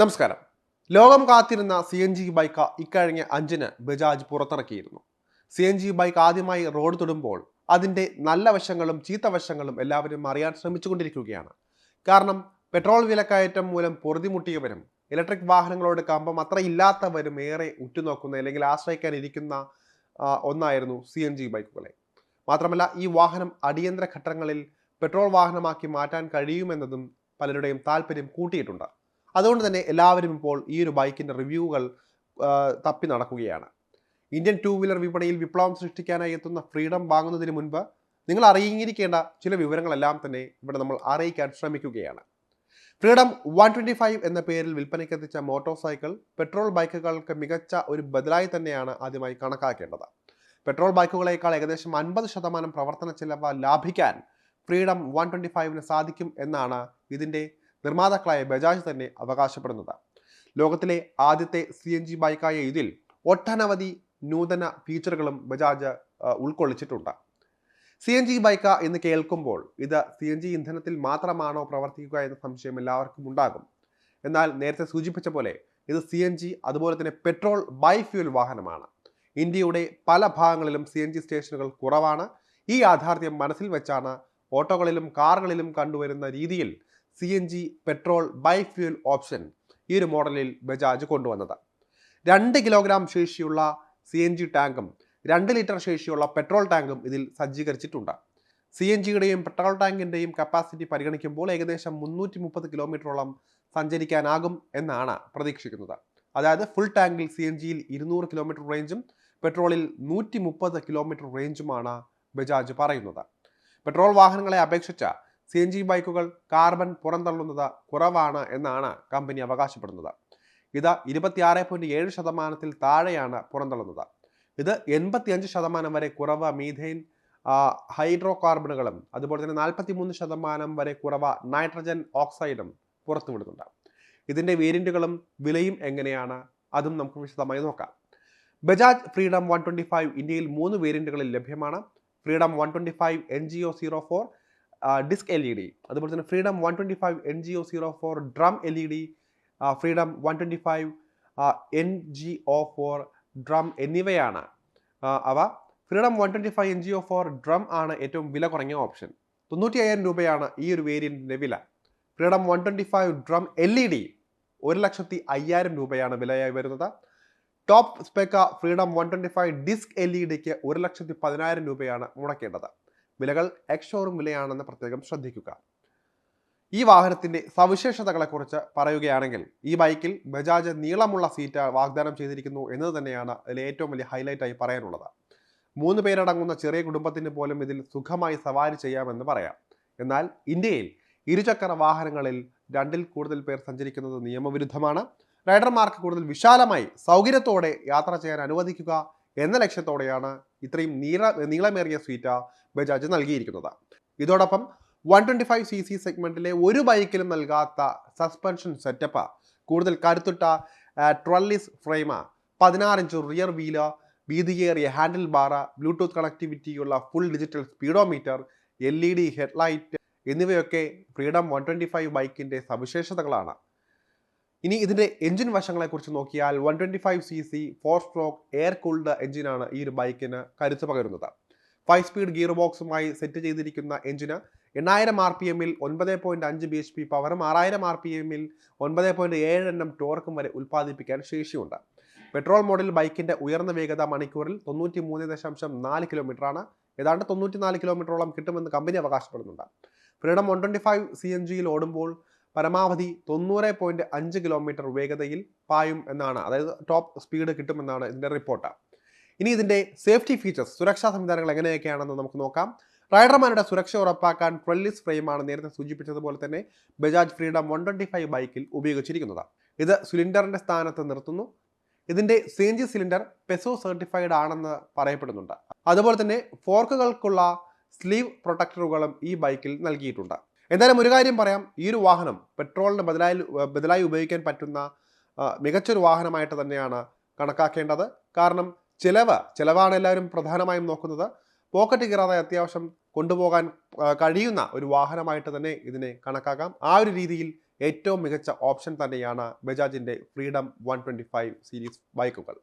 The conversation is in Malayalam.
നമസ്കാരം. ലോകം കാത്തിരുന്ന സി എൻ ജി ബൈക്ക് ഇക്കഴിഞ്ഞ അഞ്ചിന് ബജാജ് പുറത്തിറക്കിയിരുന്നു. സി എൻ ജി ബൈക്ക് ആദ്യമായി റോഡ് തൊടുമ്പോൾ അതിന്റെ നല്ല വശങ്ങളും ചീത്ത വശങ്ങളും എല്ലാവരും അറിയാൻ ശ്രമിച്ചുകൊണ്ടിരിക്കുകയാണ്. കാരണം പെട്രോൾ വിലക്കയറ്റം മൂലം പൊറുതിമുട്ടിയവരും ഇലക്ട്രിക് വാഹനങ്ങളോട് കമ്പം അത്ര ഇല്ലാത്തവരും ഏറെ ഉറ്റുനോക്കുന്ന അല്ലെങ്കിൽ ആശ്രയിക്കാൻ ഇരിക്കുന്ന ഒന്നായിരുന്നു സി എൻ ജി ബൈക്കുകളെ മാത്രമല്ല ഈ വാഹനം അടിയന്തര ഘട്ടങ്ങളിൽ പെട്രോൾ വാഹനമാക്കി മാറ്റാൻ കഴിയുമെന്നതും പലരുടെയും താല്പര്യം കൂട്ടിയിട്ടുണ്ട്. അതുകൊണ്ട് തന്നെ എല്ലാവരും ഇപ്പോൾ ഈ ഒരു ബൈക്കിന്റെ റിവ്യൂകൾ തപ്പി നടക്കുകയാണ്. ഇന്ത്യൻ ടു വീലർ വിപണിയിൽ വിപ്ലവം സൃഷ്ടിക്കാനായി എത്തുന്ന ഫ്രീഡം വാങ്ങുന്നതിന് മുൻപ് നിങ്ങൾ അറിയിങ്ങിരിക്കേണ്ട ചില വിവരങ്ങളെല്ലാം തന്നെ ഇവിടെ നമ്മൾ അറിയിക്കാൻ ശ്രമിക്കുകയാണ്. ഫ്രീഡം വൺ ട്വന്റി ഫൈവ് എന്ന പേരിൽ വിൽപ്പനയ്ക്കെത്തിച്ച മോട്ടോർ സൈക്കിൾ പെട്രോൾ ബൈക്കുകൾക്ക് മികച്ച ഒരു ബദലായി തന്നെയാണ് ആദ്യമായി കണക്കാക്കേണ്ടത്. പെട്രോൾ ബൈക്കുകളേക്കാൾ ഏകദേശം അൻപത് ശതമാനം പ്രവർത്തന ചെലവ് ലാഭിക്കാൻ ഫ്രീഡം വൺ ട്വന്റി ഫൈവിന് സാധിക്കും എന്നാണ് ഇതിന്റെ നിർമ്മാതാക്കളായ ബജാജ് തന്നെ അവകാശപ്പെടുന്നത്. ലോകത്തിലെ ആദ്യത്തെ സി എൻ ജി ബൈക്കായ ഇതിൽ ഒട്ടനവധി നൂതന ഫീച്ചറുകളും ബജാജ് ഉൾക്കൊള്ളിച്ചിട്ടുണ്ട്. സി എൻ ജി ബൈക്ക എന്ന് കേൾക്കുമ്പോൾ ഇത് സി എൻ ജി ഇന്ധനത്തിൽ മാത്രമാണോ പ്രവർത്തിക്കുക എന്ന സംശയം എല്ലാവർക്കും ഉണ്ടാകും. എന്നാൽ നേരത്തെ സൂചിപ്പിച്ച പോലെ ഇത് സി എൻ ജി അതുപോലെ തന്നെ പെട്രോൾ ബൈഫ്യൂൽ വാഹനമാണ്. ഇന്ത്യയുടെ പല ഭാഗങ്ങളിലും സി എൻ ജി സ്റ്റേഷനുകൾ കുറവാണ്. ഈ യാഥാർത്ഥ്യം മനസ്സിൽ വെച്ചാണ് ഓട്ടോകളിലും കാറുകളിലും കണ്ടുവരുന്ന രീതിയിൽ C N G petrol bifuel option ഈ ഒരു മോഡലിൽ ബജാജ് കൊണ്ടുവന്നത്. രണ്ട് കിലോഗ്രാം ശേഷിയുള്ള സി എൻ ജി ടാങ്കും രണ്ട് ലിറ്റർ ശേഷിയുള്ള പെട്രോൾ ടാങ്കും ഇതിൽ സജ്ജീകരിച്ചിട്ടുണ്ട്. സി എൻ ജിയുടെയും പെട്രോൾ ടാങ്കിന്റെയും കപ്പാസിറ്റി പരിഗണിക്കുമ്പോൾ ഏകദേശം മുന്നൂറ്റി മുപ്പത് കിലോമീറ്ററോളം സഞ്ചരിക്കാനാകും എന്നാണ് പ്രതീക്ഷിക്കുന്നത്. അതായത് ഫുൾ ടാങ്കിൽ സി എൻ ജിയിൽ ഇരുന്നൂറ് കിലോമീറ്റർ റേഞ്ചും പെട്രോളിൽ നൂറ്റി മുപ്പത് കിലോമീറ്റർ റേഞ്ചുമാണ് ബജാജ് പറയുന്നത്. പെട്രോൾ വാഹനങ്ങളെ അപേക്ഷിച്ച് സി എൻ ജി ബൈക്കുകൾ കാർബൺ പുറന്തള്ളുന്നത് കുറവാണ് എന്നാണ് കമ്പനി അവകാശപ്പെടുന്നത്. ഇത് ഇരുപത്തിയാറ് പോയിന്റ് ഏഴ് ശതമാനത്തിൽ താഴെയാണ് പുറന്തള്ളുന്നത്. ഇത് എൺപത്തിയഞ്ച് ശതമാനം വരെ കുറവ് മീഥെയിൻ ഹൈഡ്രോ കാർബണുകളും അതുപോലെ തന്നെ നാൽപ്പത്തി മൂന്ന് ശതമാനം വരെ കുറവ് നൈട്രജൻ ഓക്സൈഡും പുറത്തുവിടുന്നുണ്ട്. ഇതിന്റെ വേരിയന്റുകളും വിലയും എങ്ങനെയാണ്? അതും നമുക്ക് വിശദമായി നോക്കാം. Bajaj Freedom one twenty five ഇന്ത്യയിൽ മൂന്ന് വേരിയന്റുകളിൽ ലഭ്യമാണ്. Freedom one twenty five N G O zero four disc L E D അതുപോലെ തന്നെ Freedom one twenty five N G O zero four drum L E D Freedom one twenty five N G O four drum എന്നിവയാണ്. അവ Freedom one twenty five N G O four drum ആണ് ഏറ്റവും വില കുറഞ്ഞ ഓപ്ഷൻ. തൊണ്ണൂറ്റി അയ്യായിരം രൂപയാണ് ഈ ഒരു വേരിയന്റിന്റെ വില. Freedom one twenty five drum L E D ഒരു ലക്ഷത്തി അയ്യായിരം രൂപയാണ് വിലയായി വരുന്നത്. Top സ്പെക്ക Freedom one twenty five disc L E ഡിക്ക് ഒരു ലക്ഷത്തി പതിനായിരം രൂപയാണ് മുടക്കേണ്ടത്. വിലകൾ എക്സ് ഷോറൂം വിലയാണെന്ന് പ്രത്യേകം ശ്രദ്ധിക്കുക. ഈ വാഹനത്തിന്റെ സവിശേഷതകളെക്കുറിച്ച് പറയുകയാണെങ്കിൽ ഈ ബൈക്കിൽ ബജാജ് നീളമുള്ള സീറ്റ് വാഗ്ദാനം ചെയ്തിരിക്കുന്നു എന്നത് തന്നെയാണ് അതിലെ ഏറ്റവും വലിയ ഹൈലൈറ്റായി പറയാനുള്ളത്. മൂന്ന് പേരടങ്ങുന്ന ചെറിയ കുടുംബത്തിന് പോലും ഇതിൽ സുഖമായി സവാരി ചെയ്യാമെന്ന് പറയാം. എന്നാൽ ഇന്ത്യയിൽ ഇരുചക്ര വാഹനങ്ങളിൽ രണ്ടിൽ കൂടുതൽ പേർ സഞ്ചരിക്കുന്നത് നിയമവിരുദ്ധമാണ്. റൈഡർമാർക്ക് കൂടുതൽ വിശാലമായി സൗകര്യത്തോടെ യാത്ര ചെയ്യാൻ അനുവദിക്കുക എന്ന ലക്ഷ്യത്തോടെയാണ് ഇത്രയും നീള നീളമേറിയ സീറ്റ ബജാജ് നൽകിയിരിക്കുന്നത്. ഇതോടൊപ്പം one twenty five C C സെഗ്മെന്റിലെ ഒരു ബൈക്കിലും നൽകാത്ത സസ്പെൻഷൻ സെറ്റപ്പ് കൂടുതൽ കരുത്തുറ്റ ട്രല്ലിസ് ഫ്രെയിം പതിനാറിഞ്ച് റിയർ വീൽ വീതിയേറിയ handle bar bluetooth കണക്ടിവിറ്റിയുള്ള full digital speedometer L E D headlight എന്നിവയൊക്കെ ഫ്രീഡം വൺ ട്വന്റി ഫൈവ് ബൈക്കിന്റെ സവിശേഷതകളാണ്. ഇനി ഇതിന്റെ എഞ്ചിൻ വശങ്ങളെക്കുറിച്ച് നോക്കിയാൽ one twenty five C C four stroke air cooled എഞ്ചിനാണ് ഈ ഒരു ബൈക്കിന് കരുത്ത് പകരുന്നത്. ഫൈവ് സ്പീഡ് ഗിയർ ബോക്സുമായി സെറ്റ് ചെയ്തിരിക്കുന്ന എഞ്ചിന് എണ്ണായിരം ആർ പി എമ്മിൽ ഒൻപത് പോയിന്റ് അഞ്ച് ബി എച്ച് പി പവറും ആറായിരം ആർ പി എമ്മിൽ ഒൻപത് പോയിന്റ് ഏഴ് എണ്ണം ടോർക്കും വരെ ഉൽപ്പാദിപ്പിക്കാൻ ശേഷിയുണ്ട്. പെട്രോൾ മോഡൽ ബൈക്കിന്റെ ഉയർന്ന വേഗത മണിക്കൂറിൽ തൊണ്ണൂറ്റി മൂന്ന് ദശാംശം നാല് കിലോമീറ്ററാണ്. ഏതാണ്ട് തൊണ്ണൂറ്റി നാല് കിലോമീറ്ററോളം കിട്ടുമെന്ന് company അവകാശപ്പെടുന്നുണ്ട്. Freedom one twenty five C N ജിയിൽ ഓടുമ്പോൾ പരമാവധി തൊണ്ണൂറ് പോയിന്റ് അഞ്ച് കിലോമീറ്റർ വേഗതയിൽ പായും എന്നാണ്. അതായത് ടോപ്പ് സ്പീഡ് കിട്ടുമെന്നാണ് ഇതിന്റെ റിപ്പോർട്ട് ഇനി ഇതിന്റെ സേഫ്റ്റി ഫീച്ചേഴ്സ് സുരക്ഷാ സംവിധാനങ്ങൾ എങ്ങനെയൊക്കെയാണെന്ന് നമുക്ക് നോക്കാം. റൈഡർമാരുടെ സുരക്ഷ ഉറപ്പാക്കാൻ ട്രെല്ലിസ് ഫ്രെയിമാണ് നേരത്തെ സൂചിപ്പിച്ചതുപോലെ തന്നെ Bajaj Freedom one twenty five ബൈക്കിൽ ഉപയോഗിച്ചിരിക്കുന്നത്. ഇത് സിലിണ്ടറിന്റെ സ്ഥാനത്ത് നിർത്തുന്നു. ഇതിന്റെ സേഞ്ചി സിലിണ്ടർ പെസോ സർട്ടിഫൈഡ് ആണെന്ന് പറയപ്പെടുന്നുണ്ട്. അതുപോലെ തന്നെ ഫോർക്കുകൾക്കുള്ള സ്ലീവ് പ്രൊട്ടക്ടറുകളും ഈ ബൈക്കിൽ നൽകിയിട്ടുണ്ട്. എന്തായാലും ഒരു കാര്യം പറയാം. ഈ ഒരു വാഹനം പെട്രോളിന് ബദലായി ബദലായി ഉപയോഗിക്കാൻ പറ്റുന്ന മികച്ചൊരു വാഹനമായിട്ട് തന്നെയാണ് കണക്കാക്കേണ്ടത്. കാരണം ചിലവ് ചിലവാണ് എല്ലാവരും പ്രധാനമായും നോക്കുന്നത്. പോക്കറ്റ് കീറാതെ അത്യാവശ്യം കൊണ്ടുപോകാൻ കഴിയുന്ന ഒരു വാഹനമായിട്ട് തന്നെ ഇതിനെ കണക്കാക്കാം. ആ ഒരു രീതിയിൽ ഏറ്റവും മികച്ച ഓപ്ഷൻ തന്നെയാണ് ബജാജിന്റെ ഫ്രീഡം വൺ സീരീസ് ബൈക്കുകൾ.